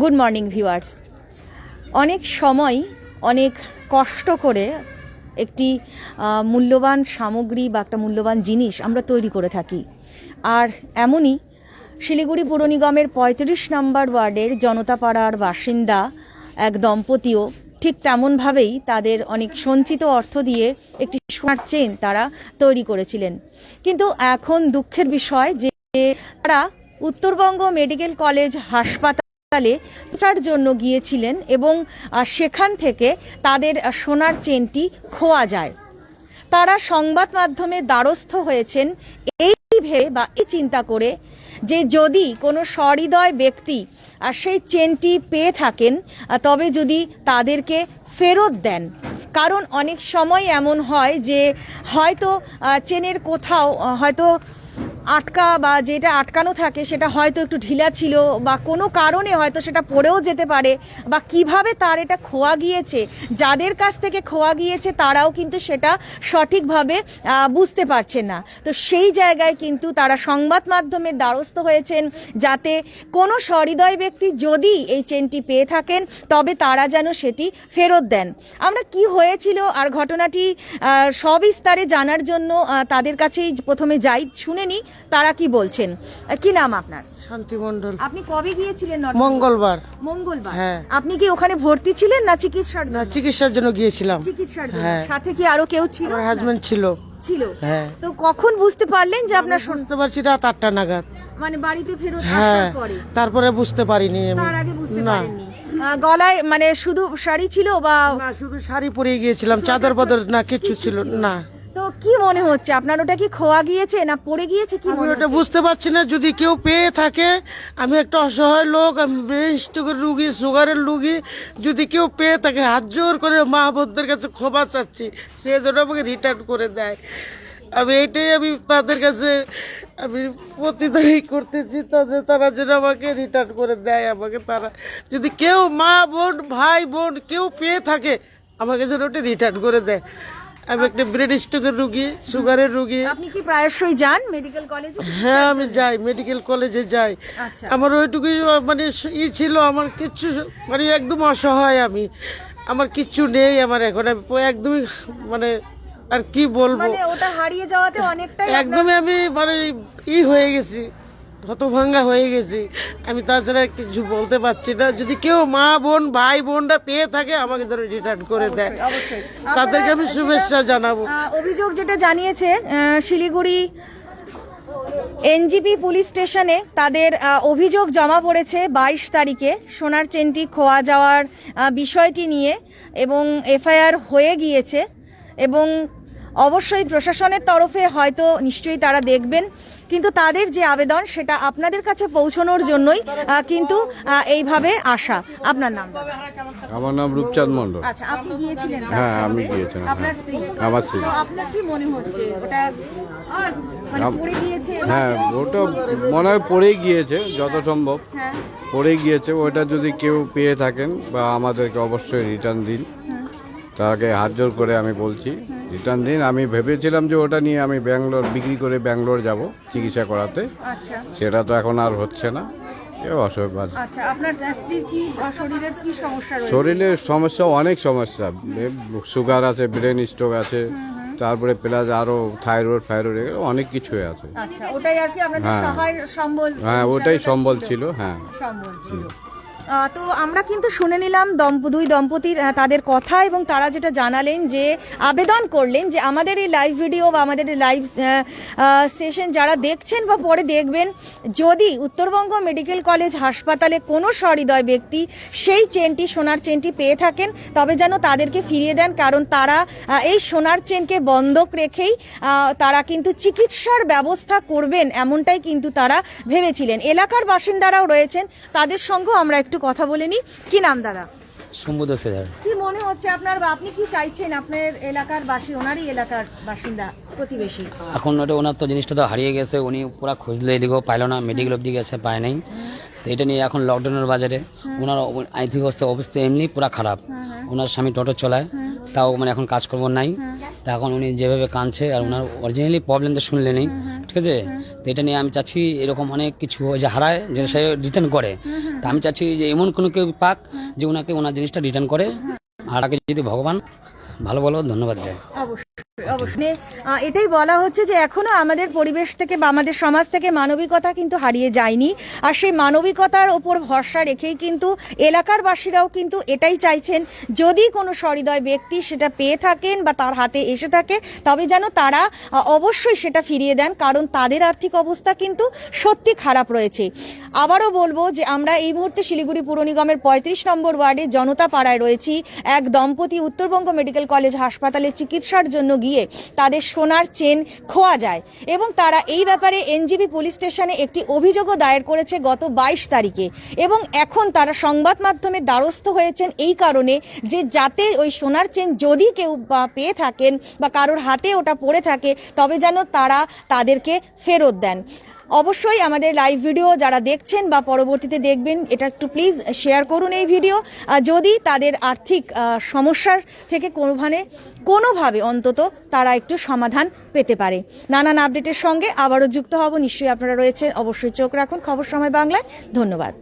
Good morning viewers অনেক সময়, অনেক কষ্ট করে একটি মূল্যবান সামগ্রী বা একটা মূল্যবান জিনিস আমরা তৈরি করে থাকি। আর এমনই শিলিগুড়ি পুর নিগমের পঁয়ত্রিশ নম্বর ওয়ার্ডের জনতাপাড়ার বাসিন্দা এক দম্পতিও ঠিক তেমনভাবেই তাদের অনেক সঞ্চিত অর্থ দিয়ে একটি সোনার চেন তারা তৈরি করেছিলেন। কিন্তু এখন দুঃখের বিষয় যে তারা উত্তরবঙ্গ মেডিকেল কলেজ হাসপাতালে প্রচার জন্য গিয়েছিলেন এবং সেখান থেকে তাদের সোনার চেনটি খোয়া যায়। তারা সংবাদ মাধ্যমে দ্বারস্থ হয়েছেন এই ভেবে বা এই চিন্তা করে যে যদি কোনো সহৃদয় ব্যক্তি আর সেই চেনটি পেয়ে থাকেন তবে যদি তাদেরকে ফেরত দেন। কারণ অনেক সময় এমন হয় যে হয়তো চেনের কোথাও হয়তো আটকা বা যেটা আটকানো থাকে সেটা হয়তো একটু ঢিলা ছিল বা কোনো কারণে হয়তো সেটা পড়েও যেতে পারে বা কীভাবে তার এটা খোয়া গিয়েছে, যাদের কাছ থেকে খোয়া গিয়েছে তারাও কিন্তু সেটা সঠিকভাবে বুঝতে পারছে না। তো সেই জায়গায় কিন্তু তারা সংবাদ মাধ্যমের দ্বারস্থ হয়েছেন যাতে কোনো সহৃদয় ব্যক্তি যদি এই চেনটি পেয়ে থাকেন, তবে তারা যেন সেটি ফেরত দেন। আমরা কি হয়েছিল আর ঘটনাটি সবিস্তারে জানার জন্য তাদের কাছেই প্রথমে যাই, শুনে নিই। তারা কি বলছেন? কি নাম আপনার? শান্তি মন্ডল আপনি কবে গিয়েছিলেন মঙ্গলবার। মঙ্গলবার। হ্যাঁ। আপনি কি ওখানে ভর্তি ছিলেন না চিকিৎসার না জন্য? চিকিৎসার জন্য গিয়েছিলাম। চিকিৎসার জন্য। হ্যাঁ। সাথে কি আরও কেউ ছিল? আমার হাজবেন্ড ছিল। ছিল। হ্যাঁ। তো কখন বুঝতে পারলেন যে আপনার বুঝতে পারছি রাত আটটা নাগাদ। মানে বাড়িতে ফেরত হ্যাঁ। আসার পরে? তারপরে বুঝতে পারিনি আমি। তার আগে বুঝতে না। পারেননি। আহ, গলায় মানে শুধু শাড়ি ছিল বা না শুধু শাড়ি পরে গিয়েছিলাম। চাদর বদর না কিচ্ছু ছিল? না। তো কি মনে হচ্ছে? আপনার ওটা কি খোয়া গিয়েছে না পড়ে গিয়েছে কি আমি মনে ওটা হচ্ছে? বুঝতে পারছি না। যদি কেউ পেয়ে থাকে আমি একটা অসহায় লোক আমি ব্রেন স্ট্রোকের রুগী সুগারের রুগী যদি কেউ পেয়ে থাকে হাত জোর করে মা বোনদের কাছে ক্ষমা চাচ্ছি। সে যেন আমাকে রিটার্ন করে দেয়। আমি এইটাই আমি তাদের কাছে আমি প্রতিদায়ী করতেছি তাদের তারা যেন আমাকে রিটার্ন করে দেয় আমাকে তারা যদি কেউ মা বোন ভাই বোন কেউ পেয়ে থাকে আমাকে যেন ওটা রিটার্ন করে দেয়। আমি একটা ব্রেন স্ট্রোকের রুগী সুগারের রুগী। আপনি কি প্রায়শই যান মেডিকেল কলেজে হ্যাঁ আমি যাই মেডিকেল কলেজে যাই। আচ্ছা। আমার ওইটুকুই মানে ই ছিল আমার কিচ্ছু মানে একদম অসহায় আমি। আমার কিচ্ছু নেই আমার এখন। আমি একদমই মানে আর কি বলব? মানে ওটা হারিয়ে যাওয়াতে অনেকটাই একদমই আমি মানে ই হয়ে গেছি। হতভাঙ্গা হয়ে গেছি। আমি তাছাড়া কিছু বলতে পারছি না। যদি কেউ মা বোন ভাই বোনরা পেয়ে থাকে আমাকে ধরে রিটার্ন করে দেয়। তাদেরকে আমি শুভেচ্ছা জানাব। অভিযোগ যেটা জানিয়েছে শিলিগুড়ি এনজিপি পুলিশ স্টেশনে তাদের অভিযোগ জমা পড়েছে বাইশ তারিখে। সোনার চেনটি খোয়া যাওয়ার বিষয়টি নিয়ে এবং এফআইআর হয়ে গিয়েছে এবং অবশ্যই প্রশাসনের তরফে হয়তো নিশ্চয়ই তারা দেখবেন। কিন্তু তাদের যে আবেদন সেটা আপনাদের কাছে পৌঁছানোর জন্যই কিন্তু এইভাবে আসা। আপনার নাম? আমার নাম রূপচাঁদ মন্ডল আচ্ছা আপনি গিয়েছিলেন হ্যাঁ, আমি গিয়েছিলাম, আপনার হ্যাঁ। স্ত্রী? আমার স্ত্রী। আপনার কি মনে হচ্ছে? ওটা মানে হ্যাঁ ওটা মনে হয় পড়েই গিয়েছে যত সম্ভব হ্যাঁ। পড়ে গিয়েছে ওটা যদি কেউ পেয়ে থাকেন বা আমাদেরকে অবশ্যই রিটার্ন দিন। তাকে হাত জোর করে আমি বলছি রিটার্ন দিন। আমি ভেবেছিলাম যে ওটা নিয়ে আমি ব্যাঙ্গালোর বিক্রি করে ব্যাঙ্গালোর যাব চিকিৎসা করাতে। আচ্ছা। সেটা তো এখন আর হচ্ছে না। আচ্ছা শরীরের সমস্যা অনেক সমস্যা। সুগার আছে ব্রেন স্ট্রোক আছে তারপরে প্লাস আরও থাইরয়েড ফাইরয়েড এগুলো অনেক কিছুই আছে। আচ্ছা আর হ্যাঁ। হ্যাঁ ওটাই সম্বল ছিল হ্যাঁ। সম্বল ছিল। তো আমরা কিন্তু শুনে নিলাম দম্প, দুই দম্পতির তাদের কথা এবং তারা যেটা জানালেন যে আবেদন করলেন যে আমাদের এই লাইভ ভিডিও বা আমাদের এই লাইভ সেশন যারা দেখছেন বা পরে দেখবেন, যদি উত্তরবঙ্গ মেডিকেল কলেজ হাসপাতালে কোনো সহৃদয় ব্যক্তি সেই চেনটি, সোনার চেনটি পেয়ে থাকেন, তবে যেন তাদেরকে ফিরিয়ে দেন, কারণ তারা এই সোনার চেনকে বন্ধক রেখেই তারা কিন্তু চিকিৎসার ব্যবস্থা করবেন, এমনটাই কিন্তু তারা ভেবেছিলেন। এলাকার বাসিন্দারাও রয়েছেন, তাদের সঙ্গেও আমরা একটু কথা বলে নিই কি নাম দাদা? শম্ভুদ সেদার কি মনে হচ্ছে আপনার বা আপনি কি চাইছেন আপনার এলাকার বাসী ওনারই এলাকার বাসিন্দা প্রতিবেশী? এখন ওটা ওনার তো জিনিসটা তো হারিয়ে গেছে উনি পুরো খুঁজলে এদিকেও পাইলো না মেডিকেল অব্দি গেছে পায় নাই। তো এটা নিয়ে এখন লকডাউনের বাজারে ওনার আর্থিক অবস্থা অবস্থা এমনি পুরো খারাপ। ওনার স্বামী টোটো চলায় তাও মানে এখন কাজকর্ম নাই। তা এখন উনি যেভাবে কাঁদছে আর ওনার অরিজিনালি প্রবলেম তো শুনলে নেই ঠিক আছে? তো এটা নিয়ে আমি চাচ্ছি এরকম অনেক কিছু যে হারায় যে সে রিটার্ন করে। তা আমি চাচ্ছি যে এমন কোনো কেউ পাক যে ওনাকে ওনার জিনিসটা রিটার্ন করে। আর আগে যদি ভগবান ভালো বলো ধন্যবাদ দেয়। অবশ্যই। এটাই বলা হচ্ছে যে এখনও আমাদের পরিবেশ থেকে বা আমাদের সমাজ থেকে মানবিকতা কিন্তু হারিয়ে যায়নি। আর সেই মানবিকতার ওপর ভরসা রেখেই কিন্তু এলাকার বাসীরাও কিন্তু এটাই চাইছেন, যদি কোনো সহৃদয় ব্যক্তি সেটা পেয়ে থাকেন বা তার হাতে এসে থাকে, তবে যেন তারা অবশ্যই সেটা ফিরিয়ে দেন, কারণ তাদের আর্থিক অবস্থা কিন্তু সত্যি খারাপ রয়েছে। আবারও বলব যে আমরা এই মুহূর্তে শিলিগুড়ি পুর নিগমের পঁয়ত্রিশ নম্বর ওয়ার্ডে জনতা পাড়ায় রয়েছি। এক দম্পতি উত্তরবঙ্গ মেডিকেল কলেজ হাসপাতালে চিকিৎসার জন্য গিয়ে তাদের সোনার চেন খোয়া যায়। এবং তারা এই ব্যাপারে এনজিবি পুলিশ স্টেশনে একটি অভিযোগও দায়ের করেছে গত বাইশ তারিখে। এবং এখন তারা সংবাদ মাধ্যমে দ্বারস্থ হয়েছেন এই কারণে যে যাতে ওই সোনার চেন যদি কেউ পেয়ে থাকেন বা কারোর হাতে ওটা পড়ে থাকে, তবে যেন তারা তাদেরকে ফেরত দেন। অবশ্যই আমাদের লাইভ ভিডিও যারা দেখছেন বা পরবর্তীতে দেখবেন, এটা একটু প্লিজ শেয়ার করুন এই ভিডিও যদি তাদের আর্থিক সমস্যার থেকে কোনোভাবে কোনোভাবে অন্তত তারা একটু সমাধান পেতে পারে। নানান আপডেটের সঙ্গে আবারও যুক্ত হব। নিশ্চয়ই আপনারা রয়েছেন। অবশ্যই চোখ রাখুন। খবর সময় বাংলায়। ধন্যবাদ।